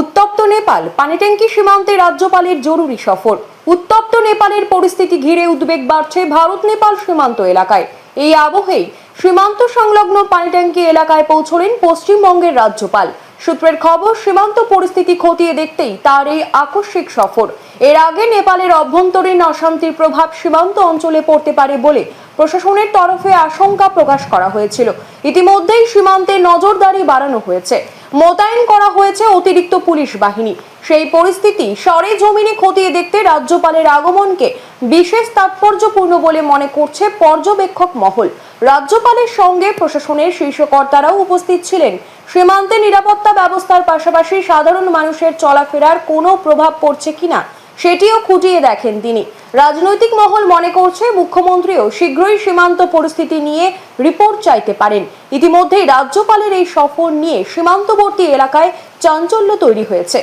উত্তপ্ত নেপাল পানিট্যাঙ্কি সীমান্তে রাজ্যপালের জরুরি সফর। উত্তপ্ত নেপালের পরিস্থিতি ঘিরে উদ্বেগ বাড়ছে ভারত নেপাল সীমান্ত এলাকায়। এই আবহেই সীমান্ত সংলগ্ন পানিট্যাঙ্কি এলাকায় পৌঁছলেন পশ্চিমবঙ্গের রাজ্যপাল। সূত্রের খবর, সীমান্ত পরিস্থিতি খতিয়ে দেখতেই তার এই আকস্মিক সফর। এর আগে নেপালের অভ্যন্তরীণ অশান্তির প্রভাব সীমান্ত অঞ্চলে পড়তে পারে বলে প্রশাসনের তরফে আশঙ্কা প্রকাশ করা হয়েছিল। ইতিমধ্যেই সীমান্তে নজরদারি বাড়ানো হয়েছে। মোতায়েন করা হয়েছে অতিরিক্ত পুলিশ বাহিনী। সেই পরিস্থিতি সরে জমিনে খতিয়ে দেখতে রাজ্যপালের আগমনকে বিশেষ তাৎপর্যপূর্ণ বলে মনে করছে পর্যবেক্ষক মহল। রাজ্যপালের সঙ্গে প্রশাসনের শীর্ষকর্তারাও উপস্থিত ছিলেন। সীমান্তে নিরাপত্তা ব্যবস্থার পাশাপাশি সাধারণ মানুষের চলাফেরার কোনো প্রভাব পড়ছে কিনা সেটিও খুঁটিয়ে দেখেন তিনি। রাজনৈতিক মহল মনে করছে মুখ্যমন্ত্রীও শীঘ্রই সীমান্ত পরিস্থিতি নিয়ে রিপোর্ট চাইতে পারেন। ইতিমধ্যেই রাজ্যপালের এই সফর নিয়ে সীমান্তবর্তী এলাকায় চাঞ্চল্য তৈরি হয়েছে।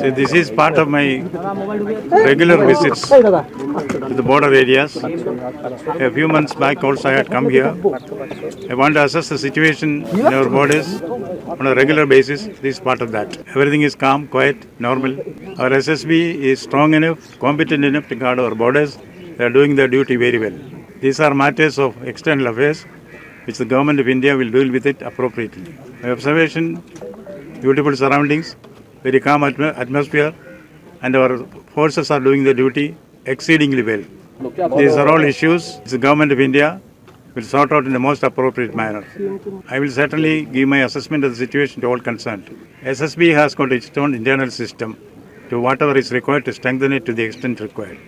So this is part of my regular visits to the border areas. A few months back also I had come here. I want to assess the situation in our borders on a regular basis. This is part of that. Everything is calm, quiet, normal. Our SSB is strong enough, competent enough to guard our borders. They are doing their duty very well. These are matters of external affairs which the government of India will deal with it appropriately. My observation beautiful surroundings, very calm atmo- atmosphere, and our forces are doing their duty exceedingly well. These are all issues the government of India will sort out in the most appropriate manner. I will certainly give my assessment of the situation to all concerned. SSB has got its own internal system to whatever is required to strengthen it to the extent required.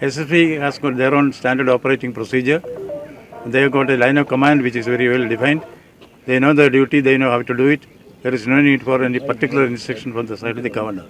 SSB has got their own standard operating procedure. They have got a line of command which is very well defined. They know their duty, they know how to do it. There is no need for any particular instruction from the side of the governor.